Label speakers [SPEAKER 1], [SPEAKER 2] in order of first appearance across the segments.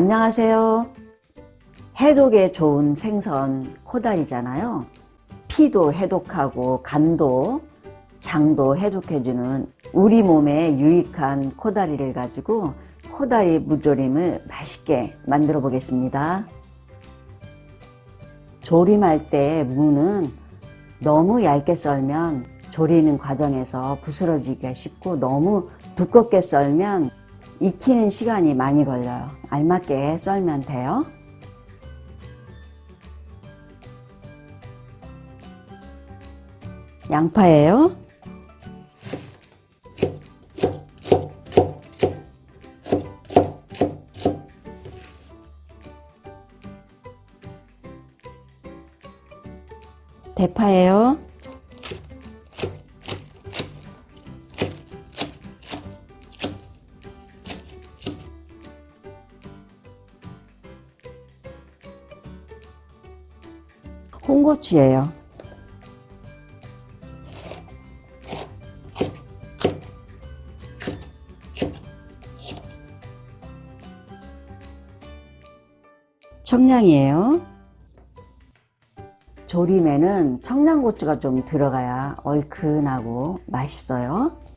[SPEAKER 1] 안녕하세요. 해독에 좋은 생선 코다리잖아요. 피도 해독하고 간도 장도 해독해주는 우리 몸에 유익한 코다리를 가지고 코다리 무조림을 맛있게 만들어 보겠습니다. 조림할 때 무는 너무 얇게 썰면 조리는 과정에서 부스러지기가 쉽고 너무 두껍게 썰면 익히는 시간이 많이 걸려요. 알맞게 썰면 돼요. 양파예요. 대파예요. 홍고추예요. 청량이에요. 조림에는 청양고추가 좀 들어가야 얼큰하고 맛있어요.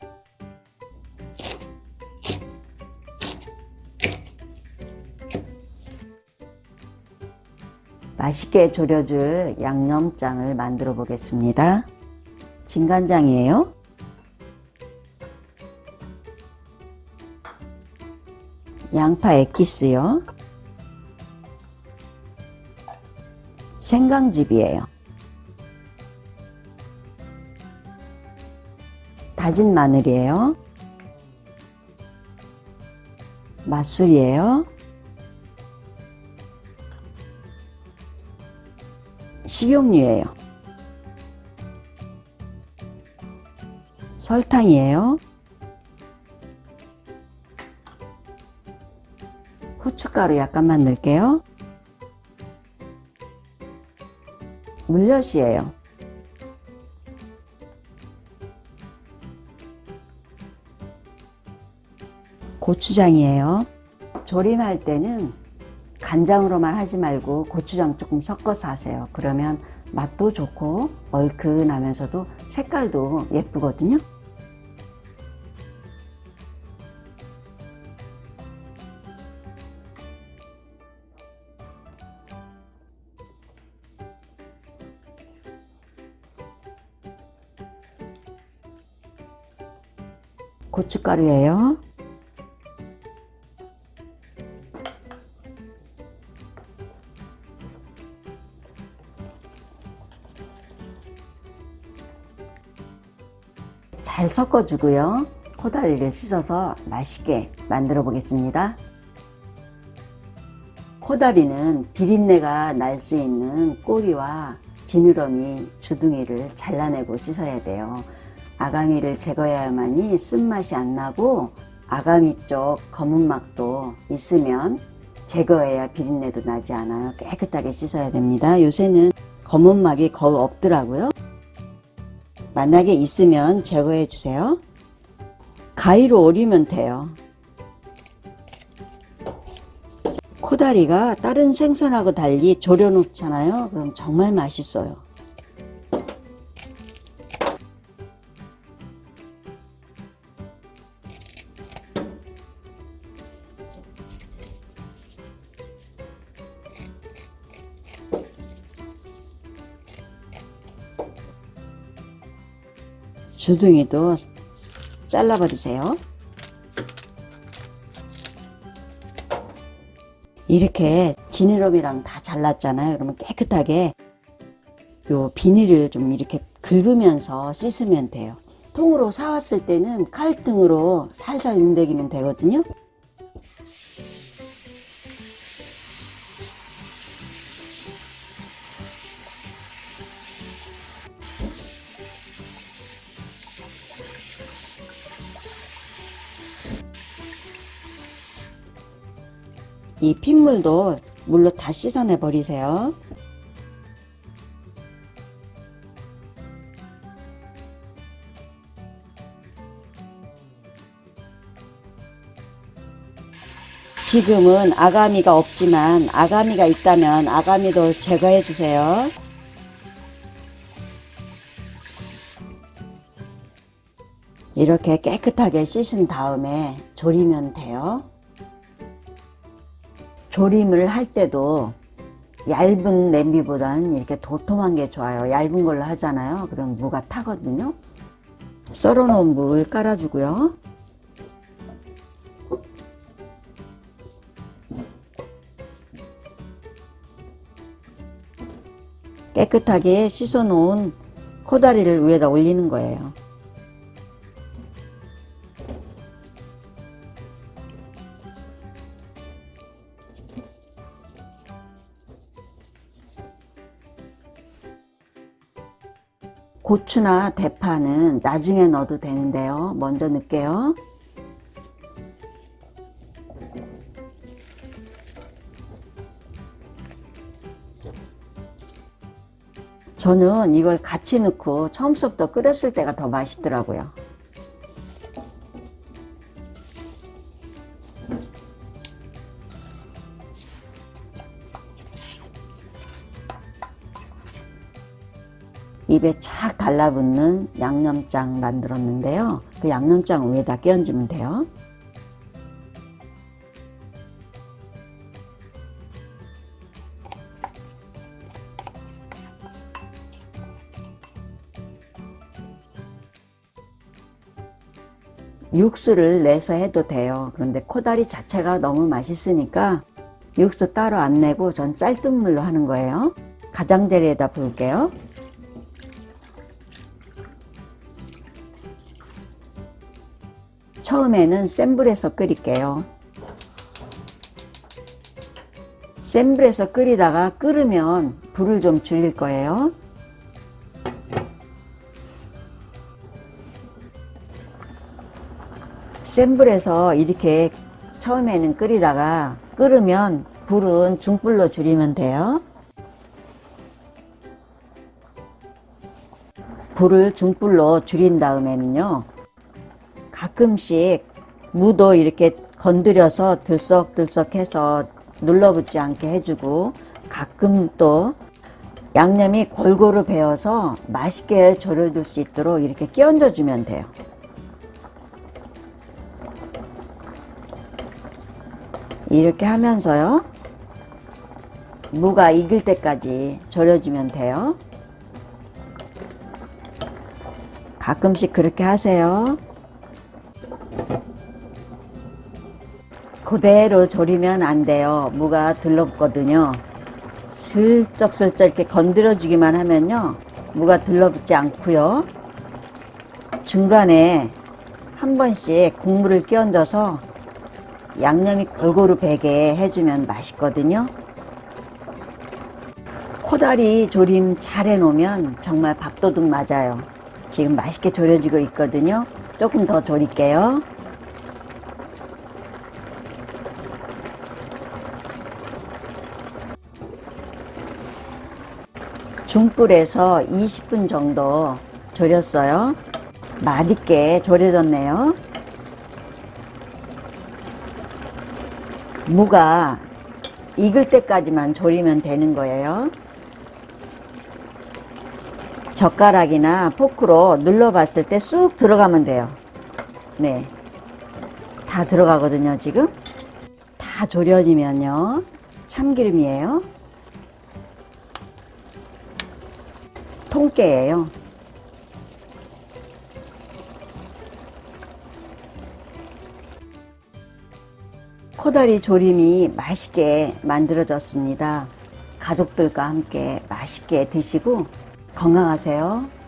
[SPEAKER 1] 맛있게 졸여줄 양념장을 만들어 보겠습니다. 진간장이에요. 양파 액기스요. 생강즙이에요. 다진 마늘이에요. 맛술이에요. 식용유예요. 설탕이에요. 후춧가루 약간만 넣을게요. 물엿이에요. 고추장이에요. 조림할 때는 간장으로만 하지 말고 고추장 조금 섞어서 하세요. 그러면 맛도 좋고 얼큰하면서도 색깔도 예쁘거든요. 고춧가루예요. 섞어주고요. 코다리를 씻어서 맛있게 만들어 보겠습니다. 코다리는 비린내가 날 수 있는 꼬리와 지느러미, 주둥이를 잘라내고 씻어야 돼요. 아가미를 제거해야만이 쓴맛이 안 나고 아가미 쪽 검은 막도 있으면 제거해야 비린내도 나지 않아요. 깨끗하게 씻어야 됩니다. 요새는 검은 막이 거의 없더라고요. 만약에 있으면 제거해 주세요. 가위로 오리면 돼요. 코다리가 다른 생선하고 달리 졸여놓잖아요. 그럼 정말 맛있어요. 주둥이도 잘라버리세요. 이렇게 지느러미랑 다 잘랐잖아요. 그러면 깨끗하게 요 비닐을 좀 이렇게 긁으면서 씻으면 돼요. 통으로 사왔을 때는 칼등으로 살살 움대기면 되거든요. 이 핏물도 물로 다 씻어내 버리세요. 지금은 아가미가 없지만 아가미가 있다면 아가미도 제거해 주세요. 이렇게 깨끗하게 씻은 다음에 조리면 돼요. 조림을 할 때도 얇은 냄비보다는 이렇게 도톰한 게 좋아요. 얇은 걸로 하잖아요. 그럼 무가 타거든요. 썰어 놓은 물 깔아주고요. 깨끗하게 씻어 놓은 코다리를 위에다 올리는 거예요. 고추나 대파는 나중에 넣어도 되는데요. 먼저 넣을게요. 저는 이걸 같이 넣고 처음부터 끓였을 때가 더 맛있더라고요. 입에 착 달라붙는 양념장 만들었는데요. 그 양념장 위에다 끼얹으면 돼요. 육수를 내서 해도 돼요. 그런데 코다리 자체가 너무 맛있으니까 육수 따로 안 내고 전 쌀뜨물로 하는 거예요. 가장자리에다 부을게요. 처음에는 센 불에서 끓일게요. 센 불에서 끓이다가 끓으면 불을 좀 줄일 거예요. 센 불에서 이렇게 처음에는 끓이다가 끓으면 불은 중불로 줄이면 돼요. 불을 중불로 줄인 다음에는요. 가끔씩 무도 이렇게 건드려서 들썩들썩해서 눌러붙지 않게 해주고 가끔 또 양념이 골고루 배어서 맛있게 절여줄 수 있도록 이렇게 끼얹어 주면 돼요. 이렇게 하면서요. 무가 익을 때까지 절여주면 돼요. 가끔씩 그렇게 하세요. 그대로 졸이면 안 돼요. 무가 들러붙거든요. 슬쩍슬쩍 이렇게 건드려 주기만 하면요. 무가 들러붙지 않고요. 중간에 한 번씩 국물을 끼얹어서 양념이 골고루 배게 해주면 맛있거든요. 코다리 조림 잘 해놓으면 정말 밥도둑 맞아요. 지금 맛있게 졸여지고 있거든요. 조금 더 졸일게요. 중불에서 20분 정도 졸였어요. 맛있게 졸여졌네요. 무가 익을 때까지만 졸이면 되는 거예요. 젓가락이나 포크로 눌러봤을 때 쑥 들어가면 돼요. 네. 다 들어가거든요, 지금. 다 졸여지면요. 참기름이에요. 통깨예요. 코다리 조림이 맛있게 만들어졌습니다. 가족들과 함께 맛있게 드시고 건강하세요.